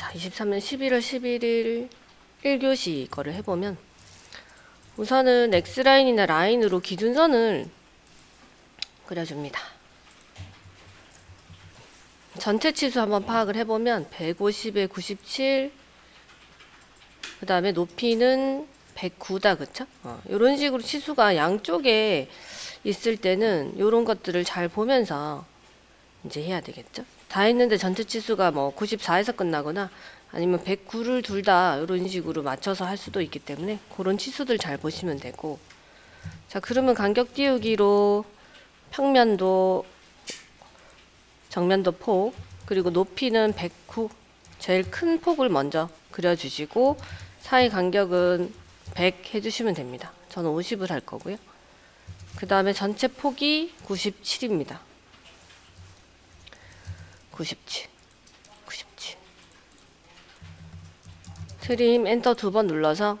자, 23년 11월 11일 1교시 거를 해보면 우선은 X라인이나 라인으로 기준선을 그려줍니다. 전체 치수 한번 파악을 해보면 150에 97, 그 다음에 높이는 109다, 그쵸? 어, 이런 식으로 치수가 양쪽에 있을 때는 이런 것들을 잘 보면서 이제 해야 되겠죠? 다 했는데 전체 치수가 뭐 94에서 끝나거나 아니면 109를 둘 다 이런 식으로 맞춰서 할 수도 있기 때문에 그런 치수들 잘 보시면 되고 자 그러면 간격 띄우기로 평면도 정면도 폭 그리고 높이는 109 제일 큰 폭을 먼저 그려주시고 사이 간격은 100 해주시면 됩니다. 저는 50을 할 거고요. 그 다음에 전체 폭이 97입니다. 97, 97. 트림 엔터 두 번 눌러서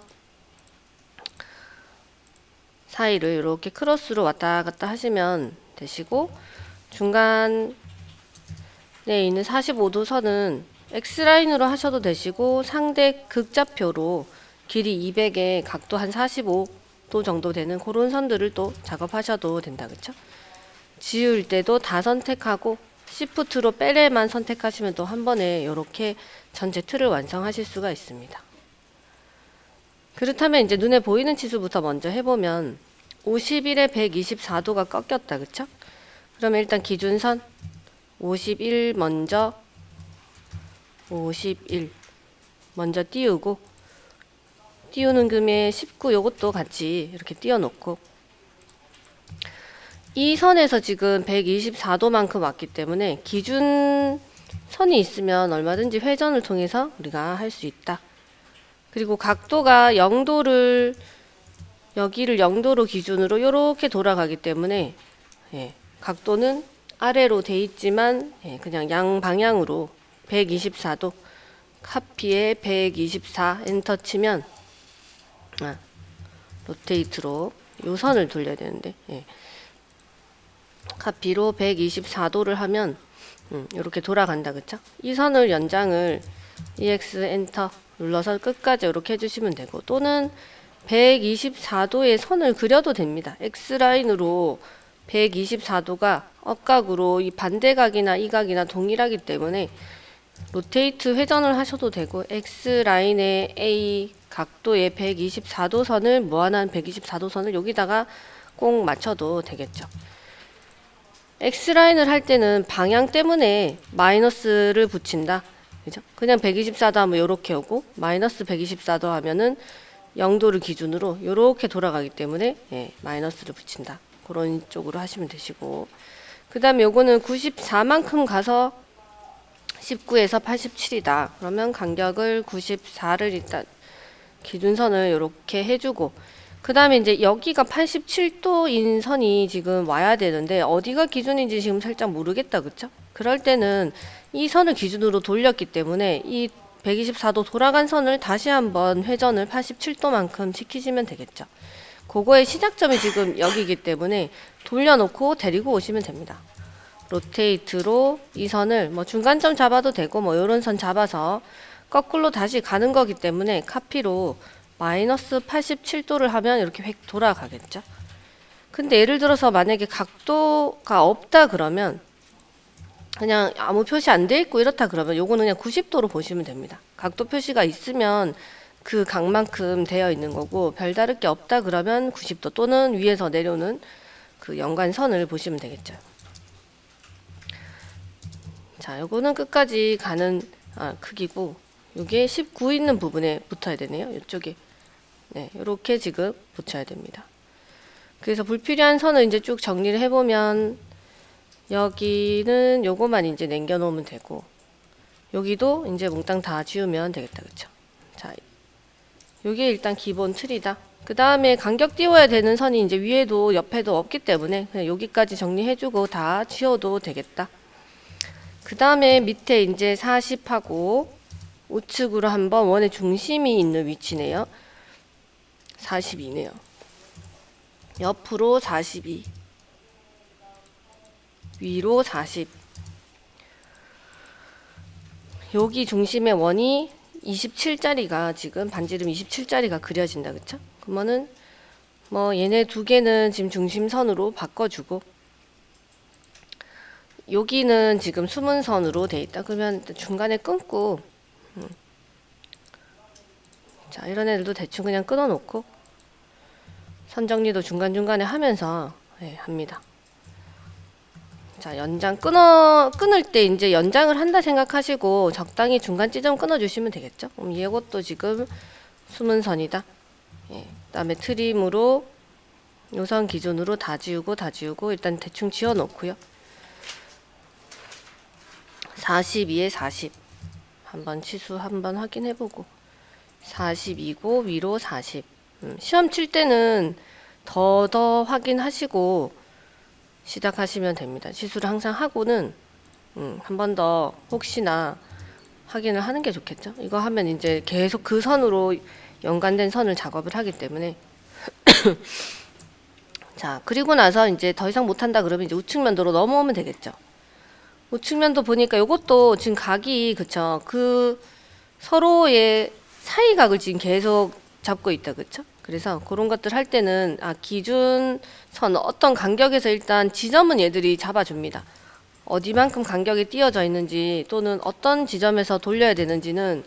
사이를 이렇게 크로스로 왔다 갔다 하시면 되시고 중간에 있는 45도 선은 X라인으로 하셔도 되시고 상대 극좌표로 길이 200에 각도 한 45도 정도 되는 그런 선들을 또 작업하셔도 된다 그쵸? 지울 때도 다 선택하고 시프트로 빼레만 선택하시면 또 한 번에 이렇게 전체 틀을 완성하실 수가 있습니다. 그렇다면 이제 눈에 보이는 치수부터 먼저 해보면 51에 124도가 꺾였다 그쵸? 그러면 일단 기준선 51 먼저 51 먼저 띄우고 띄우는 금에 19 요것도 같이 이렇게 띄워 놓고 이 선에서 지금 124도만큼 왔기 때문에 기준 선이 있으면 얼마든지 회전을 통해서 우리가 할 수 있다. 그리고 각도가 0도를 여기를 0도로 기준으로 이렇게 돌아가기 때문에 예, 각도는 아래로 돼 있지만 예, 그냥 양 방향으로 124도 카피에 124 엔터 치면 아, 로테이트로 요 선을 돌려야 되는데 예. 카피로 124도를 하면 음, 이렇게 돌아간다 그쵸? 이 선을 연장을 EX 엔터 눌러서 끝까지 이렇게 해주시면 되고 또는 124도의 선을 그려도 됩니다. X라인으로 124도가 억각으로 이 반대각이나 이 각이나 동일하기 때문에 로테이트 회전을 하셔도 되고 X라인의 A 각도의 124도 선을 무한한 124도 선을 여기다가 꼭 맞춰도 되겠죠. X라인을 할 때는 방향 때문에 마이너스를 붙인다. 그죠? 그냥 124도 하면 요렇게 오고 마이너스 124도 하면은 0도를 기준으로 요렇게 돌아가기 때문에 예, 마이너스를 붙인다. 그런 쪽으로 하시면 되시고 그 다음에 요거는 94만큼 가서 19에서 87이다. 그러면 간격을 94를 일단 기준선을 이렇게 해주고 그 다음에 이제 여기가 87도인 선이 지금 와야 되는데 어디가 기준인지 지금 살짝 모르겠다 그쵸? 그럴 때는 이 선을 기준으로 돌렸기 때문에 이 124도 돌아간 선을 다시 한번 회전을 87도만큼 시키시면 되겠죠. 그거의 시작점이 지금 여기이기 때문에 돌려놓고 데리고 오시면 됩니다. 로테이트로 이 선을 뭐 중간점 잡아도 되고 뭐 이런 선 잡아서 거꾸로 다시 가는 거기 때문에 카피로 마이너스 87도를 하면 이렇게 획 돌아가겠죠. 근데 예를 들어서 만약에 각도가 없다 그러면 그냥 아무 표시 안 돼 있고 이렇다 그러면 요거는 그냥 90도로 보시면 됩니다. 각도 표시가 있으면 그 각만큼 되어 있는 거고 별다를 게 없다 그러면 90도 또는 위에서 내려오는 그 연관선을 보시면 되겠죠. 자, 요거는 끝까지 가는 아, 크기고 요게 19 있는 부분에 붙어야 되네요. 이쪽에. 네, 이렇게 지금 붙여야 됩니다. 그래서 불필요한 선을 이제 쭉 정리를 해보면 여기는 요거만 이제 남겨 놓으면 되고 여기도 이제 몽땅 다 지우면 되겠다. 그쵸? 자, 요게 일단 기본 틀이다. 그 다음에 간격 띄워야 되는 선이 이제 위에도 옆에도 없기 때문에 그냥 여기까지 정리해주고 다 지워도 되겠다. 그 다음에 밑에 이제 40하고 우측으로 한번 원의 중심이 있는 위치네요. 42네요. 옆으로 42. 위로 40. 여기 중심의 원이 27짜리가 지금 반지름 27짜리가 그려진다 그쵸? 그러면은 뭐 얘네 두 개는 지금 중심선으로 바꿔주고 여기는 지금 수문선으로 돼 있다 그러면 중간에 끊고 음. 자 이런 애들도 대충 그냥 끊어 놓고 선 정리도 중간중간에 하면서 예, 합니다. 자, 연장 끊어 끊을 때 이제 연장을 한다 생각하시고 적당히 중간 지점 끊어 주시면 되겠죠. 그럼 이것도 지금 수문선이다. 예. 그다음에 트림으로 요선 기준으로 다 지우고 다 지우고 일단 대충 지어 놓고요. 42에 40 한번 치수 한번 확인해 보고 42고 위로 40 음, 시험 칠 때는 더더 확인하시고 시작하시면 됩니다. 치수를 항상 하고는 음, 한 번 더 혹시나 확인을 하는 게 좋겠죠. 이거 하면 이제 계속 그 선으로 연관된 선을 작업을 하기 때문에 자 그리고 나서 이제 더 이상 못한다 그러면 이제 우측 면도로 넘어오면 되겠죠. 우측 면도 보니까 이것도 지금 각이 그쵸 그 서로의 사이각을 지금 계속 잡고 있다 그쵸? 그래서 그런 것들 할 때는 아 기준선 어떤 간격에서 일단 지점은 얘들이 잡아줍니다. 어디만큼 간격이 띄어져 있는지 또는 어떤 지점에서 돌려야 되는지는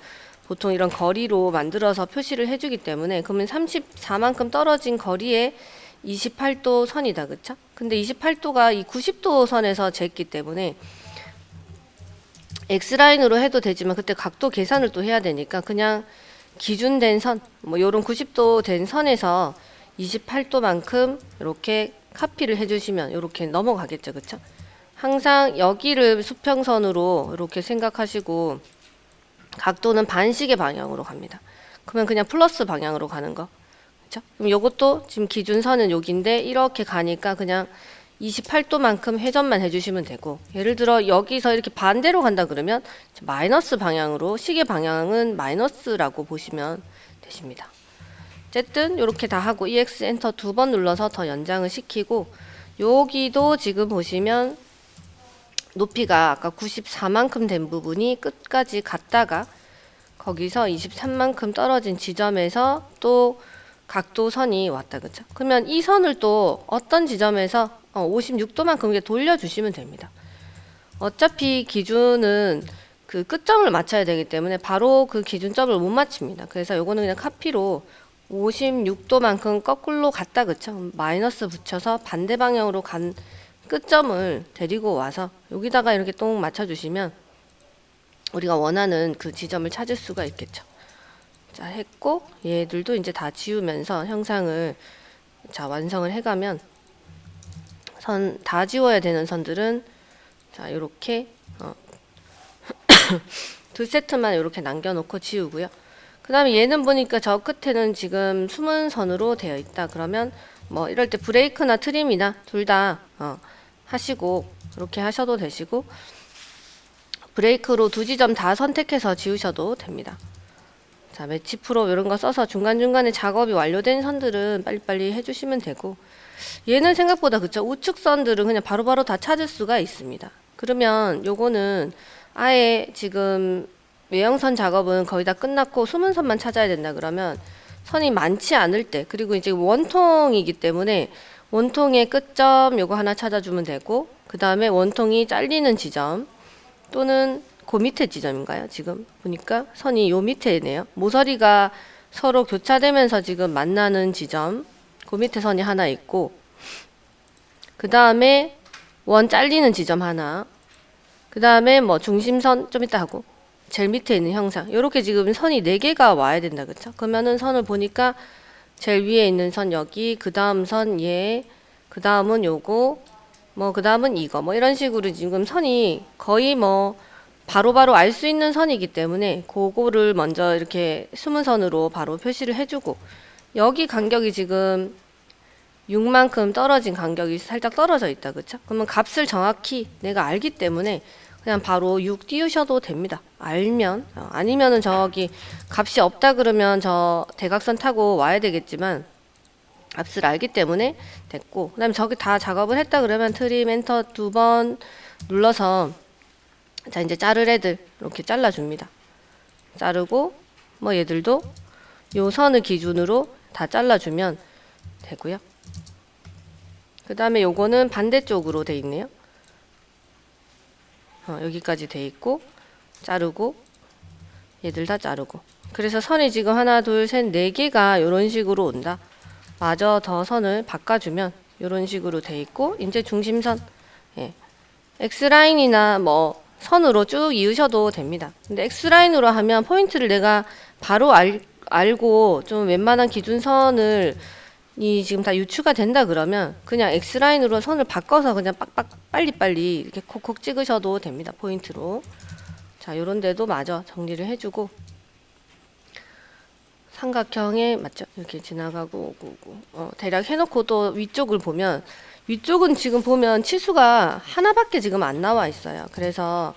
보통 이런 거리로 만들어서 표시를 해주기 때문에 그러면 34만큼 떨어진 거리에 28도 선이다 그쵸? 근데 28도가 이 90도 선에서 쟀기 때문에 X라인으로 해도 되지만 그때 각도 계산을 또 해야 되니까 그냥 기준된 선, 뭐 요런 90도 된 선에서 28도만큼 이렇게 카피를 해주시면 이렇게 넘어가겠죠, 그쵸? 항상 여기를 수평선으로 이렇게 생각하시고 각도는 반시계 방향으로 갑니다. 그러면 그냥 플러스 방향으로 가는 거, 그쵸? 그럼 요것도 지금 기준선은 여기인데 이렇게 가니까 그냥 28도만큼 회전만 해주시면 되고 예를 들어 여기서 이렇게 반대로 간다 그러면 마이너스 방향으로 시계 방향은 마이너스라고 보시면 되십니다. 어쨌든 이렇게 다 하고 EX 엔터 두 번 눌러서 더 연장을 시키고 여기도 지금 보시면 높이가 아까 94만큼 된 부분이 끝까지 갔다가 거기서 23만큼 떨어진 지점에서 또 각도선이 왔다 그쵸? 그러면 이 선을 또 어떤 지점에서 어, 56도만큼 이렇게 돌려주시면 됩니다. 어차피 기준은 그 끝점을 맞춰야 되기 때문에 바로 그 기준점을 못 맞춥니다. 그래서 요거는 그냥 카피로 56도만큼 거꾸로 갔다 그쵸? 마이너스 붙여서 반대 방향으로 간 끝점을 데리고 와서 여기다가 이렇게 똥 맞춰주시면 우리가 원하는 그 지점을 찾을 수가 있겠죠. 자 했고 얘들도 이제 다 지우면서 형상을 자 완성을 해가면 선 다 지워야 되는 선들은 자 이렇게 어, 두 세트만 이렇게 남겨놓고 지우고요. 그 다음에 얘는 보니까 저 끝에는 지금 숨은 선으로 되어 있다. 그러면 뭐 이럴 때 브레이크나 트림이나 둘다 어, 하시고 이렇게 하셔도 되시고 브레이크로 두 지점 다 선택해서 지우셔도 됩니다. 자, 매치 프로 이런 거 써서 중간중간에 작업이 완료된 선들은 빨리빨리 해주시면 되고 얘는 생각보다 그쵸 우측 선들은 그냥 바로 바로 다 찾을 수가 있습니다. 그러면 요거는 아예 지금 외형선 작업은 거의 다 끝났고 숨은 선만 찾아야 된다 그러면 선이 많지 않을 때 그리고 이제 원통이기 때문에 원통의 끝점 요거 하나 찾아주면 되고 그 다음에 원통이 잘리는 지점 또는 그 밑에 지점인가요? 지금 보니까 선이 요 밑에네요. 모서리가 서로 교차되면서 지금 만나는 지점 그 밑에 선이 하나 있고 그 다음에 원 잘리는 지점 하나 그 다음에 뭐 중심선 좀 이따 하고 제일 밑에 있는 형상 이렇게 지금 선이 네 개가 와야 된다 그쵸? 그러면은 선을 보니까 제일 위에 있는 선 여기 그 다음 선얘그 다음은 요거 뭐 그 다음은 이거 뭐 이런 식으로 지금 선이 거의 뭐 바로바로 알 수 있는 선이기 때문에 그거를 먼저 이렇게 숨은 선으로 바로 표시를 해주고 여기 간격이 지금 6만큼 떨어진 간격이 살짝 떨어져 있다 그쵸? 그러면 값을 정확히 내가 알기 때문에 그냥 바로 6 띄우셔도 됩니다. 알면 어, 아니면은 저기 값이 없다 그러면 저 대각선 타고 와야 되겠지만 값을 알기 때문에 됐고 그 다음에 저기 다 작업을 했다 그러면 트림 엔터 두 번 눌러서 자 이제 자를 애들 이렇게 잘라줍니다. 자르고 뭐 얘들도 요 선을 기준으로 다 잘라주면 되고요. 그 다음에 요거는 반대쪽으로 돼 있네요. 어, 여기까지 돼 있고 자르고 얘들 다 자르고 그래서 선이 지금 하나 둘 셋 네 개가 이런 식으로 온다. 마저 더 선을 바꿔주면 이런 식으로 돼 있고 이제 중심선 예. X 라인이나 뭐 선으로 쭉 이으셔도 됩니다. 근데 X 라인으로 하면 포인트를 내가 바로 알, 알고 좀 웬만한 기준선을 이 지금 다 유추가 된다 그러면 그냥 X 라인으로 선을 바꿔서 그냥 빡빡 빨리빨리 이렇게 콕콕 찍으셔도 됩니다. 포인트로. 자, 요런 데도 마저 정리를 해 주고 삼각형에 맞죠? 이렇게 지나가고 오고 오고 어, 대략 해 놓고 또 위쪽을 보면 위쪽은 지금 보면 치수가 하나밖에 지금 안 나와 있어요. 그래서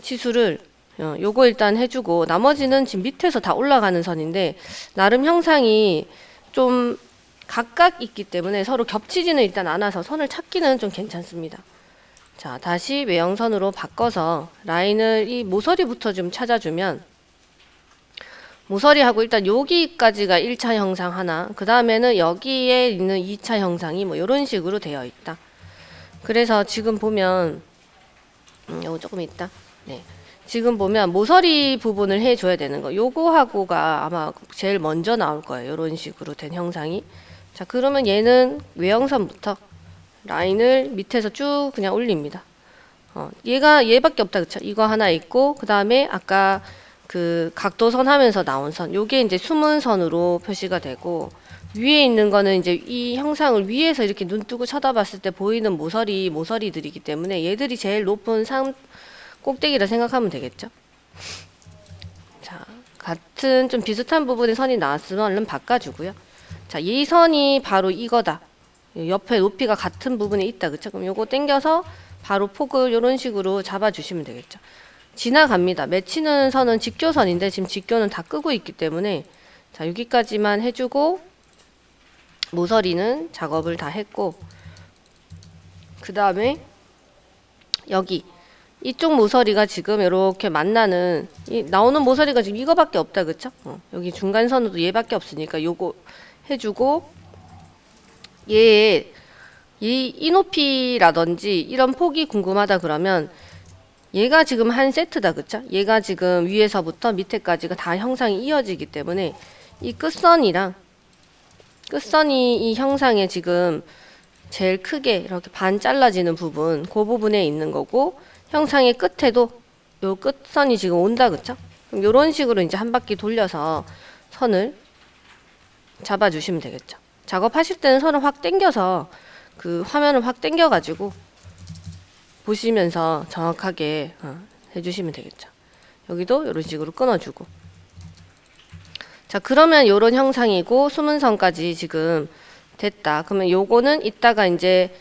치수를 어, 요거 일단 해 주고 나머지는 지금 밑에서 다 올라가는 선인데 나름 형상이 좀 각각 있기 때문에 서로 겹치지는 일단 않아서 선을 찾기는 좀 괜찮습니다. 자, 다시 외형선으로 바꿔서 라인을 이 모서리부터 좀 찾아주면 모서리하고 일단 여기까지가 1차 형상 하나, 그 다음에는 여기에 있는 2차 형상이 뭐 이런 식으로 되어 있다. 그래서 지금 보면 음, 요거 조금 있다. 네. 지금 보면 모서리 부분을 해줘야 되는 거. 요거하고가 아마 제일 먼저 나올 거예요. 이런 식으로 된 형상이. 자, 그러면 얘는 외형선부터 라인을 밑에서 쭉 그냥 올립니다. 어, 얘가 얘밖에 없다 그쵸? 이거 하나 있고 그 다음에 아까 그 각도선 하면서 나온 선 요게 이제 숨은 선으로 표시가 되고 위에 있는 거는 이제 이 형상을 위에서 이렇게 눈 뜨고 쳐다봤을 때 보이는 모서리 모서리들이기 때문에 얘들이 제일 높은 상 꼭대기라 생각하면 되겠죠. 자, 같은 좀 비슷한 부분의 선이 나왔으면 얼른 바꿔주고요. 자, 이 선이 바로 이거다. 옆에 높이가 같은 부분에 있다. 그쵸? 그럼 요거 당겨서 바로 폭을 이런 식으로 잡아주시면 되겠죠. 지나갑니다. 맺히는 선은 직교선인데 지금 직교는 다 끄고 있기 때문에 자 여기까지만 해주고 모서리는 작업을 다 했고 그 다음에 여기 이쪽 모서리가 지금 이렇게 만나는 이 나오는 모서리가 지금 이거밖에 없다 그쵸? 어, 여기 중간선으로 얘밖에 없으니까 요거 해주고 얘 이, 이 높이라든지 이런 폭이 궁금하다 그러면 얘가 지금 한 세트다 그쵸? 얘가 지금 위에서부터 밑에까지가 다 형상이 이어지기 때문에 이 끝선이랑 끝선이 이 형상에 지금 제일 크게 이렇게 반 잘라지는 부분 그 부분에 있는 거고 형상의 끝에도 요 끝선이 지금 온다 그쵸? 그럼 요런 식으로 이제 한 바퀴 돌려서 선을 잡아주시면 되겠죠. 작업하실 때는 선을 확 당겨서 그 화면을 확 당겨 가지고 보시면서 정확하게 어, 해주시면 되겠죠. 여기도 이런 식으로 끊어주고. 자, 그러면 이런 형상이고 숨은 선까지 지금 됐다. 그러면 요거는 이따가 이제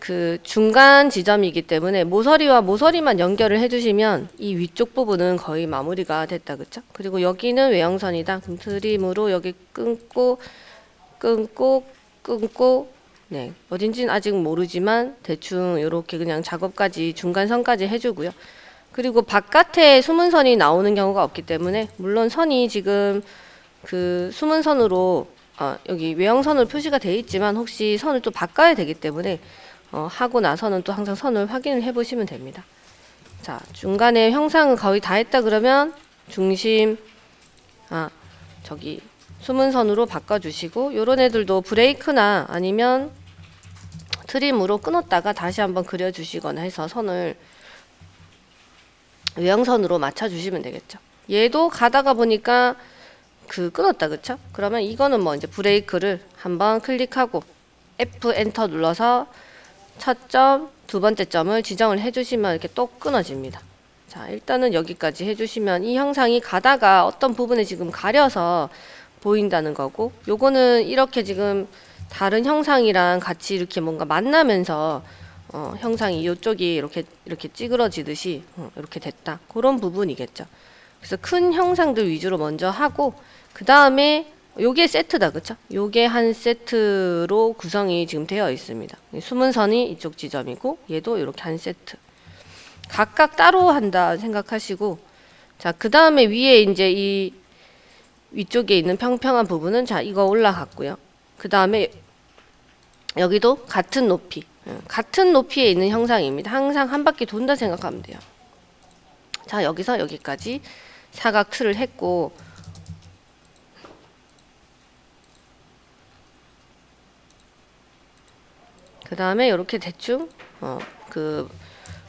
그 중간 지점이기 때문에 모서리와 모서리만 연결을 해주시면 이 위쪽 부분은 거의 마무리가 됐다, 그쵸? 그리고 여기는 외형선이다. 그럼 트림으로 여기 끊고 끊고 끊고 네 어딘지는 아직 모르지만 대충 이렇게 그냥 작업까지 중간 선까지 해주고요. 그리고 바깥에 숨은 선이 나오는 경우가 없기 때문에 물론 선이 지금 그 숨은 선으로 어, 여기 외형선으로 표시가 돼 있지만 혹시 선을 또 바꿔야 되기 때문에 어, 하고 나서는 또 항상 선을 확인을 해보시면 됩니다. 자 중간에 형상은 거의 다 했다 그러면 중심 아 저기 숨은 선으로 바꿔주시고 요런 애들도 브레이크나 아니면 트림으로 끊었다가 다시 한번 그려주시거나 해서 선을 외형선으로 맞춰주시면 되겠죠. 얘도 가다가 보니까 그 끊었다 그쵸? 그러면 이거는 뭐 이제 브레이크를 한번 클릭하고 F 엔터 눌러서 첫 점, 두 번째 점을 지정을 해주시면 이렇게 또 끊어집니다. 자, 일단은 여기까지 해주시면 이 형상이 가다가 어떤 부분에 지금 가려서 보인다는 거고, 요거는 이렇게 지금 다른 형상이랑 같이 이렇게 뭔가 만나면서 어, 형상이 이쪽이 이렇게 이렇게 찌그러지듯이 어, 이렇게 됐다. 그런 부분이겠죠. 그래서 큰 형상들 위주로 먼저 하고 그 다음에 요게 세트다 그쵸? 요게 한 세트로 구성이 지금 되어 있습니다. 숨은 선이 이쪽 지점이고 얘도 이렇게 한 세트. 각각 따로 한다 생각하시고 자, 그 다음에 위에 이제 이 위쪽에 있는 평평한 부분은 자, 이거 올라갔고요. 그 다음에 여기도 같은 높이, 음, 같은 높이에 있는 형상입니다. 항상 한 바퀴 돈다 생각하면 돼요. 자, 여기서 여기까지 사각 틀을 했고, 그 다음에 이렇게 대충 어, 그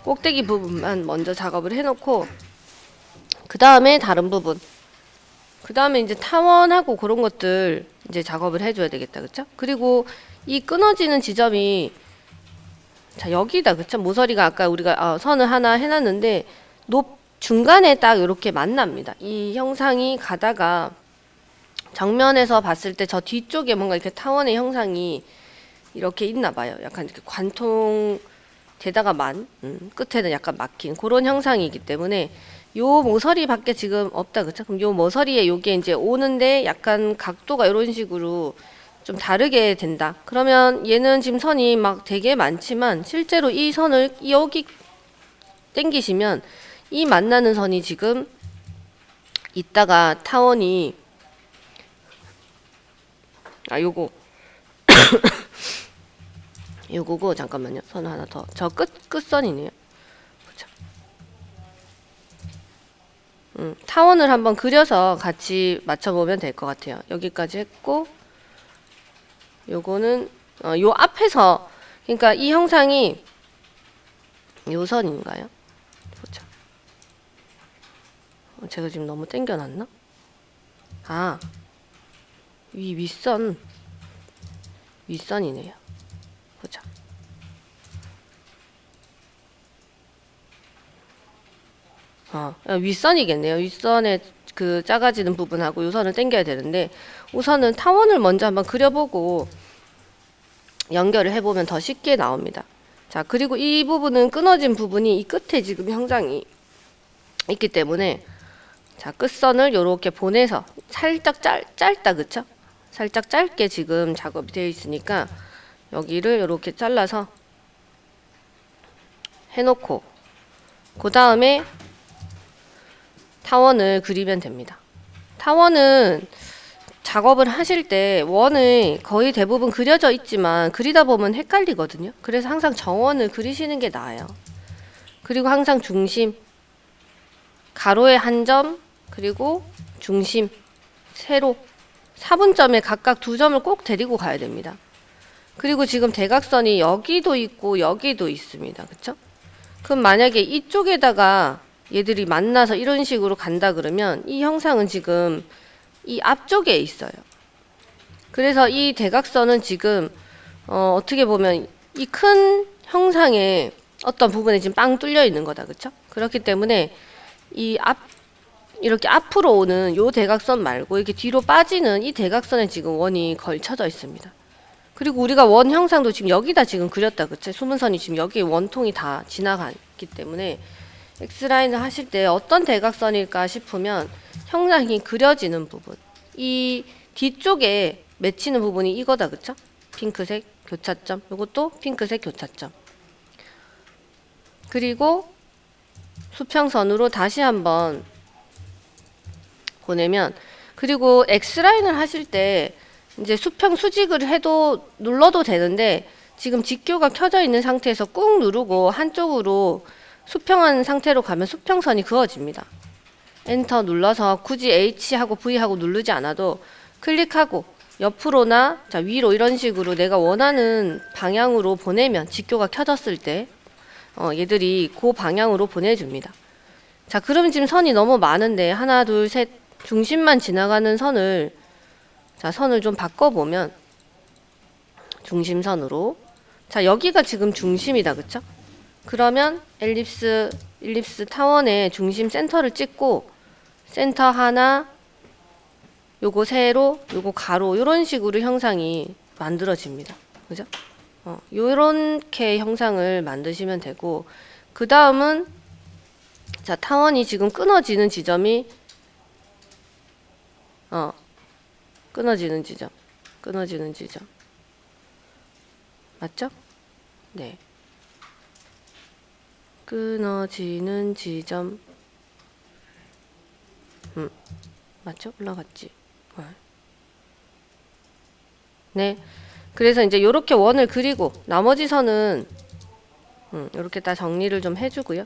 꼭대기 부분만 먼저 작업을 해놓고 그 다음에 다른 부분 그 다음에 이제 타원하고 그런 것들 이제 작업을 해줘야 되겠다 그쵸? 그리고 이 끊어지는 지점이 자 여기다 그쵸? 모서리가 아까 우리가 어, 선을 하나 해놨는데 높 중간에 딱 이렇게 만납니다 이 형상이 가다가 정면에서 봤을 때 저 뒤쪽에 뭔가 이렇게 타원의 형상이 이렇게 있나 봐요. 약간 이렇게 관통 되다가 만 음, 끝에는 약간 막힌 그런 형상이기 때문에 요 모서리밖에 지금 없다 그쵸? 그럼 요 모서리에 요게 이제 오는데 약간 각도가 이런 식으로 좀 다르게 된다. 그러면 얘는 지금 선이 막 되게 많지만 실제로 이 선을 여기 당기시면 이 만나는 선이 지금 있다가 타원이 아 요거 요거고 잠깐만요. 선 하나 더. 저 끝 끝선이네요. 보자. 음, 타원을 한번 그려서 같이 맞춰 보면 될 것 같아요. 여기까지 했고 요거는 어, 요 앞에서 그러니까 이 형상이 요 선인가요? 보자. 어, 제가 지금 너무 당겨놨나? 아, 위 윗선 윗선이네요. 보자. 어, 윗선이겠네요. 윗선에 그 작아지는 부분하고 요선을 당겨야 되는데 우선은 타원을 먼저 한번 그려보고 연결을 해보면 더 쉽게 나옵니다. 자, 그리고 이 부분은 끊어진 부분이 이 끝에 지금 형상이 있기 때문에 자, 끝선을 이렇게 보내서 살짝 짧, 짧다, 그쵸? 살짝 짧게 지금 작업이 되어 있으니까 여기를 이렇게 잘라서 해놓고 그 다음에 타원을 그리면 됩니다. 타원은 작업을 하실 때 원은 거의 대부분 그려져 있지만 그리다 보면 헷갈리거든요. 그래서 항상 정원을 그리시는 게 나아요. 그리고 항상 중심, 가로의 한 점, 그리고 중심, 세로, 사분점에 각각 두 점을 꼭 데리고 가야 됩니다. 그리고 지금 대각선이 여기도 있고 여기도 있습니다. 그쵸? 그럼 만약에 이쪽에다가 얘들이 만나서 이런 식으로 간다 그러면 이 형상은 지금 이 앞쪽에 있어요. 그래서 이 대각선은 지금 어, 어떻게 보면 이 큰 형상의 어떤 부분에 지금 빵 뚫려 있는 거다. 그쵸? 그렇기 때문에 이 앞 이렇게 앞으로 오는 요 대각선 말고 이렇게 뒤로 빠지는 이 대각선에 지금 원이 걸쳐져 있습니다. 그리고 우리가 원 형상도 지금 여기다 지금 그렸다. 그쵸? 수문선이 지금 여기에 원통이 다 지나갔기 때문에 X라인을 하실 때 어떤 대각선일까 싶으면 형상이 그려지는 부분. 이 뒤쪽에 맺히는 부분이 이거다 그쵸? 핑크색 교차점. 이것도 핑크색 교차점. 그리고 수평선으로 다시 한번 보내면 그리고 X라인을 하실 때 이제 수평 수직을 해도 눌러도 되는데 지금 직교가 켜져 있는 상태에서 꾹 누르고 한쪽으로 수평한 상태로 가면 수평선이 그어집니다. 엔터 눌러서 굳이 H하고 V하고 누르지 않아도 클릭하고 옆으로나 자 위로 이런 식으로 내가 원하는 방향으로 보내면 직교가 켜졌을 때 어, 얘들이 그 방향으로 보내줍니다. 자 그러면 지금 선이 너무 많은데 하나 둘 셋 중심만 지나가는 선을 자 선을 좀 바꿔 보면 중심선으로 자 여기가 지금 중심이다 그쵸? 그러면 엘립스 일립스 타원의 중심 센터를 찍고 센터 하나 요거 세로 요거 가로 요런 식으로 형상이 만들어집니다. 그죠? 어, 요렇게 형상을 만드시면 되고 그 다음은 자 타원이 지금 끊어지는 지점이 어 끊어지는 지점 끊어지는 지점 맞죠? 네. 끊어지는 지점. 음, 맞죠? 올라갔지. 어. 네. 그래서 이제 요렇게 원을 그리고 나머지 선은 음, 이렇게 다 정리를 좀 해주고요.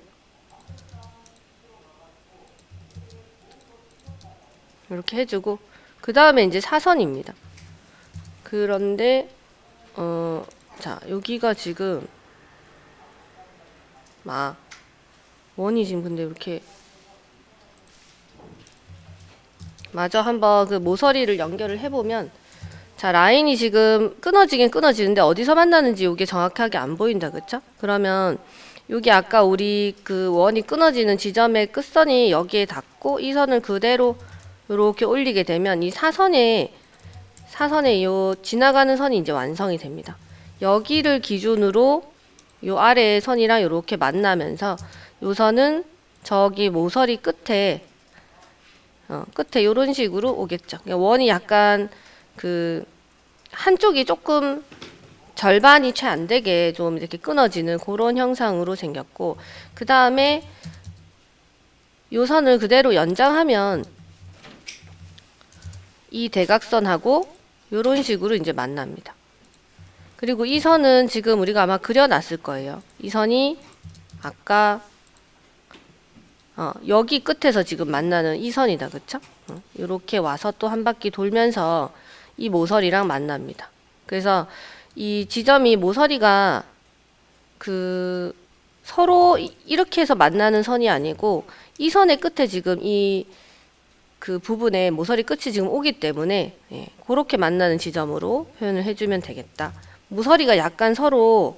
이렇게 해주고 그 다음에 이제 사선입니다. 그런데 어, 자 여기가 지금 아 원이 지금 근데 이렇게 마저 한번 그 모서리를 연결을 해보면 자 라인이 지금 끊어지긴 끊어지는데 어디서 만나는지 이게 정확하게 안 보인다 그쵸? 그러면 여기 아까 우리 그 원이 끊어지는 지점의 끝선이 여기에 닿고 이 선을 그대로 이렇게 올리게 되면 이 사선에 사선에 요 지나가는 선이 이제 완성이 됩니다. 여기를 기준으로 요 아래의 선이랑 이렇게 만나면서 요 선은 저기 모서리 끝에 어, 끝에 요런 식으로 오겠죠. 그러니까 원이 약간 그 한쪽이 조금 절반이 채 안 되게 좀 이렇게 끊어지는 그런 형상으로 생겼고 그 다음에 요 선을 그대로 연장하면 이 대각선하고 요런 식으로 이제 만납니다. 그리고 이 선은 지금 우리가 아마 그려놨을 거예요. 이 선이 아까 어, 여기 끝에서 지금 만나는 이 선이다, 그쵸? 어, 이렇게 와서 또 한 바퀴 돌면서 이 모서리랑 만납니다. 그래서 이 지점이 모서리가 그 서로 이- 이렇게 해서 만나는 선이 아니고 이 선의 끝에 지금 이 그 부분에 모서리 끝이 지금 오기 때문에 예, 그렇게 만나는 지점으로 표현을 해주면 되겠다. 모서리가 약간 서로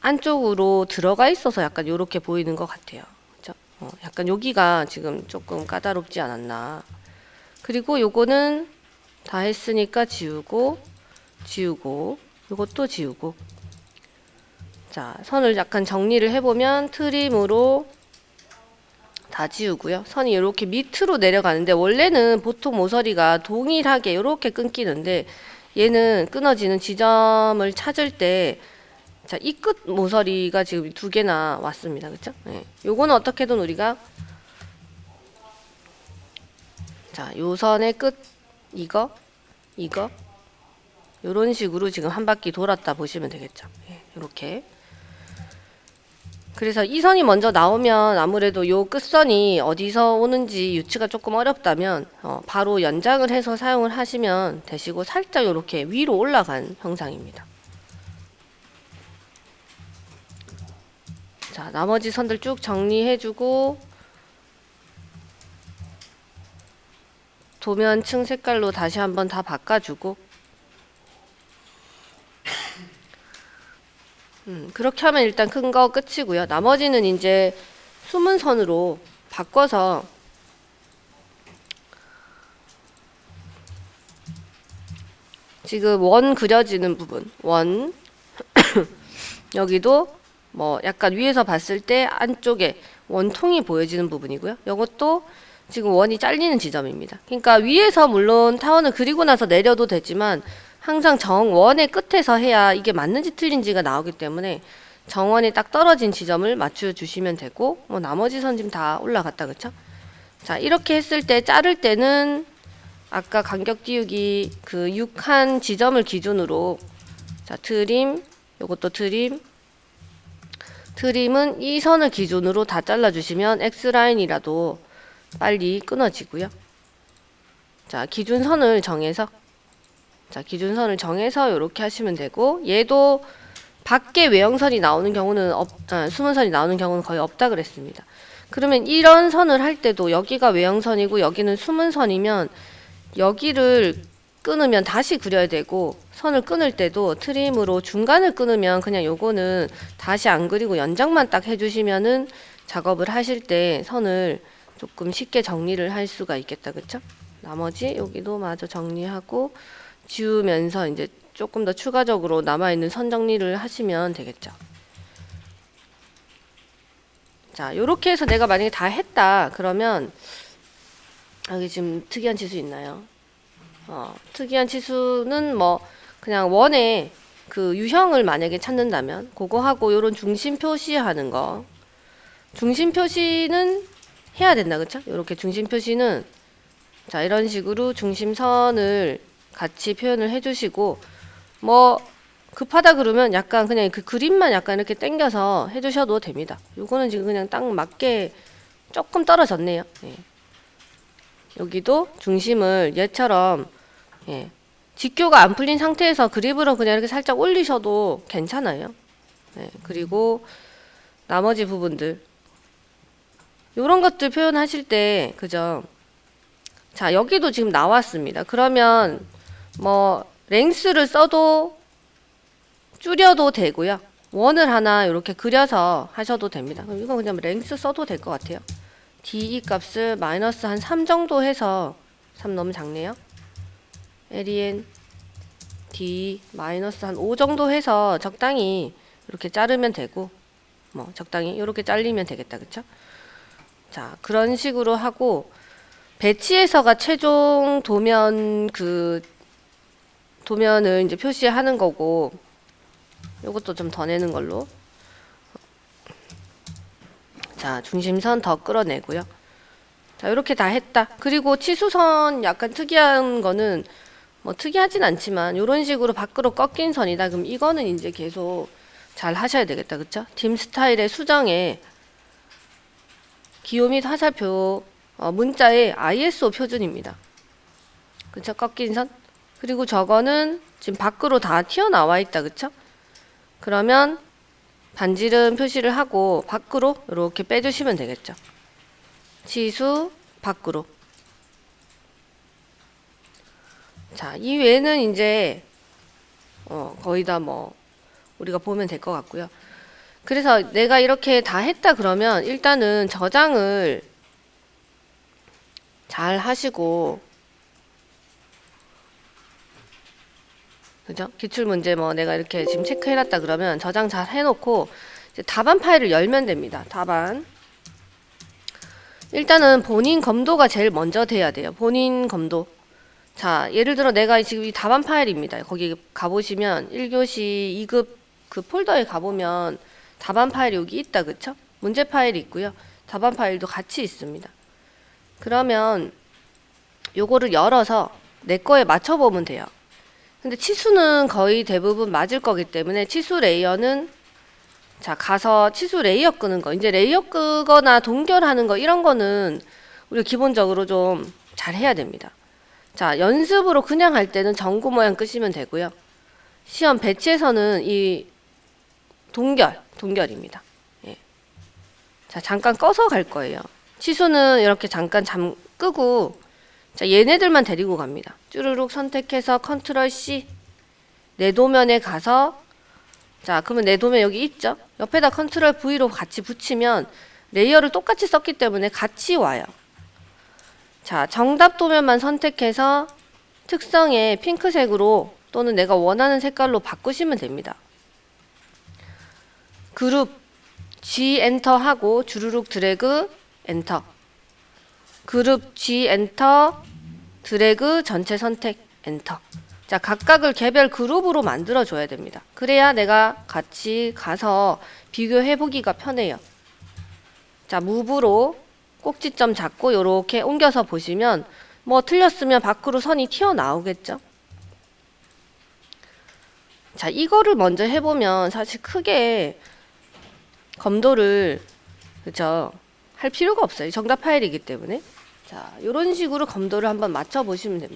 안쪽으로 들어가 있어서 약간 이렇게 보이는 것 같아요. 그죠? 어, 약간 여기가 지금 조금 까다롭지 않았나. 그리고 요거는 다 했으니까 지우고 지우고 요것도 지우고 자 선을 약간 정리를 해보면 트림으로 다 지우고요. 선이 이렇게 밑으로 내려가는데 원래는 보통 모서리가 동일하게 이렇게 끊기는데 얘는 끊어지는 지점을 찾을 때 자, 이 끝 모서리가 지금 두 개나 왔습니다. 그쵸? 예. 요거는 어떻게든 우리가 자, 요 선의 끝 이거 이거 요런 식으로 지금 한 바퀴 돌았다 보시면 되겠죠. 예, 요렇게. 그래서 이 선이 먼저 나오면 아무래도 요 끝선이 어디서 오는지 유추가 조금 어렵다면 어, 바로 연장을 해서 사용을 하시면 되시고 살짝 이렇게 위로 올라간 형상입니다. 자 나머지 선들 쭉 정리해주고 도면층 색깔로 다시 한번 다 바꿔주고 음, 그렇게 하면 일단 큰 거 끝이고요. 나머지는 이제 숨은 선으로 바꿔서 지금 원 그려지는 부분, 원 여기도 뭐 약간 위에서 봤을 때 안쪽에 원통이 보여지는 부분이고요. 이것도 지금 원이 잘리는 지점입니다. 그러니까 위에서 물론 타원을 그리고 나서 내려도 되지만 항상 정원의 끝에서 해야 이게 맞는지 틀린지가 나오기 때문에 정원이 딱 떨어진 지점을 맞춰 주시면 되고 뭐 나머지 선 지금 다 올라갔다 그쵸? 자 이렇게 했을 때 자를 때는 아까 간격 띄우기 그 6한 지점을 기준으로 자 트림 요것도 트림 트림은 이 선을 기준으로 다 잘라주시면 X라인이라도 빨리 끊어지고요. 자 기준선을 정해서 자, 기준선을 정해서 이렇게 하시면 되고 얘도 밖에 외형선이 나오는 경우는 없, 아, 숨은 선이 나오는 경우는 거의 없다 그랬습니다. 그러면 이런 선을 할 때도 여기가 외형선이고 여기는 숨은 선이면 여기를 끊으면 다시 그려야 되고 선을 끊을 때도 트림으로 중간을 끊으면 그냥 요거는 다시 안 그리고 연장만 딱 해주시면은 작업을 하실 때 선을 조금 쉽게 정리를 할 수가 있겠다 그쵸? 나머지 여기도 마저 정리하고 지우면서 이제 조금 더 추가적으로 남아있는 선 정리를 하시면 되겠죠. 자, 요렇게 해서 내가 만약에 다 했다. 그러면 여기 지금 특이한 치수 있나요? 어, 특이한 치수는 뭐 그냥 원의 그 유형을 만약에 찾는다면 그거 하고 요런 중심 표시하는 거 중심 표시는 해야 된다. 그쵸? 이렇게 중심 표시는 자, 이런 식으로 중심선을 같이 표현을 해 주시고 뭐 급하다 그러면 약간 그냥 그 그림만 약간 이렇게 당겨서 해 주셔도 됩니다. 요거는 지금 그냥 딱 맞게 조금 떨어졌네요. 예. 여기도 중심을 얘처럼 예. 직교가 안 풀린 상태에서 그립으로 그냥 이렇게 살짝 올리셔도 괜찮아요. 예. 그리고 나머지 부분들 요런 것들 표현하실 때 그죠? 자, 여기도 지금 나왔습니다. 그러면 뭐 랭스를 써도 줄여도 되고요. 원을 하나 이렇게 그려서 하셔도 됩니다. 그럼 이거 그냥 랭스 써도 될 것 같아요. DE 값을 마이너스 한 3 정도 해서 3 너무 작네요. LEN D 마이너스 한 5 정도 해서 적당히 이렇게 자르면 되고 뭐 적당히 이렇게 잘리면 되겠다. 그쵸? 자, 그런 식으로 하고 배치에서가 최종 도면 그 도면을 이제 표시하는 거고 요것도 좀 더 내는 걸로. 자 중심선 더 끌어내고요. 자 이렇게 다 했다. 그리고 치수선 약간 특이한 거는 뭐 특이하진 않지만 이런 식으로 밖으로 꺾인 선이다. 그럼 이거는 이제 계속 잘 하셔야 되겠다. 그쵸? 딤 스타일의 수정에 기호 및 화살표 어, 문자의 ISO 표준입니다. 그쵸? 꺾인 선 그리고 저거는 지금 밖으로 다 튀어나와 있다 그쵸 그러면 반지름 표시를 하고 밖으로 이렇게 빼주시면 되겠죠. 치수 밖으로. 자, 이 외에는 이제 어, 거의 다 뭐 우리가 보면 될 것 같고요. 그래서 내가 이렇게 다 했다 그러면 일단은 저장을 잘 하시고 그죠? 기출 문제 뭐 내가 이렇게 지금 체크해놨다 그러면 저장 잘 해놓고 답안 파일을 열면 됩니다. 답안. 일단은 본인 검도가 제일 먼저 돼야 돼요. 본인 검도. 자, 예를 들어 내가 지금 이 답안 파일입니다. 거기 가보시면 1교시 2급 그 폴더에 가보면 답안 파일이 여기 있다. 그쵸? 문제 파일이 있고요. 답안 파일도 같이 있습니다. 그러면 요거를 열어서 내 거에 맞춰보면 돼요. 근데 치수는 거의 대부분 맞을 거기 때문에 치수 레이어는 자 가서 치수 레이어 끄는 거 이제 레이어 끄거나 동결하는 거 이런 거는 우리 기본적으로 좀 잘 해야 됩니다. 자 연습으로 그냥 할 때는 전구 모양 끄시면 되고요. 시험 배치에서는 이 동결 동결입니다. 예. 자 잠깐 꺼서 갈 거예요. 치수는 이렇게 잠깐 잠 끄고 자, 얘네들만 데리고 갑니다. 쭈루룩 선택해서 컨트롤 C 내 도면에 가서 자, 그러면 내 도면 여기 있죠? 옆에다 컨트롤 V로 같이 붙이면 레이어를 똑같이 썼기 때문에 같이 와요. 자, 정답 도면만 선택해서 특성에 핑크색으로 또는 내가 원하는 색깔로 바꾸시면 됩니다. 그룹 G 엔터 하고 주르륵 드래그 엔터 그룹 G 엔터 드래그 전체 선택 엔터. 자 각각을 개별 그룹으로 만들어 줘야 됩니다. 그래야 내가 같이 가서 비교해 보기가 편해요. 자 무브로 꼭지점 잡고 요렇게 옮겨서 보시면 뭐 틀렸으면 밖으로 선이 튀어나오겠죠? 자 이거를 먼저 해보면 사실 크게 검도를 그죠? 할 필요가 없어요. 정답 파일이기 때문에 자, 이런 식으로 검도를 한번 맞춰 보시면 됩니다.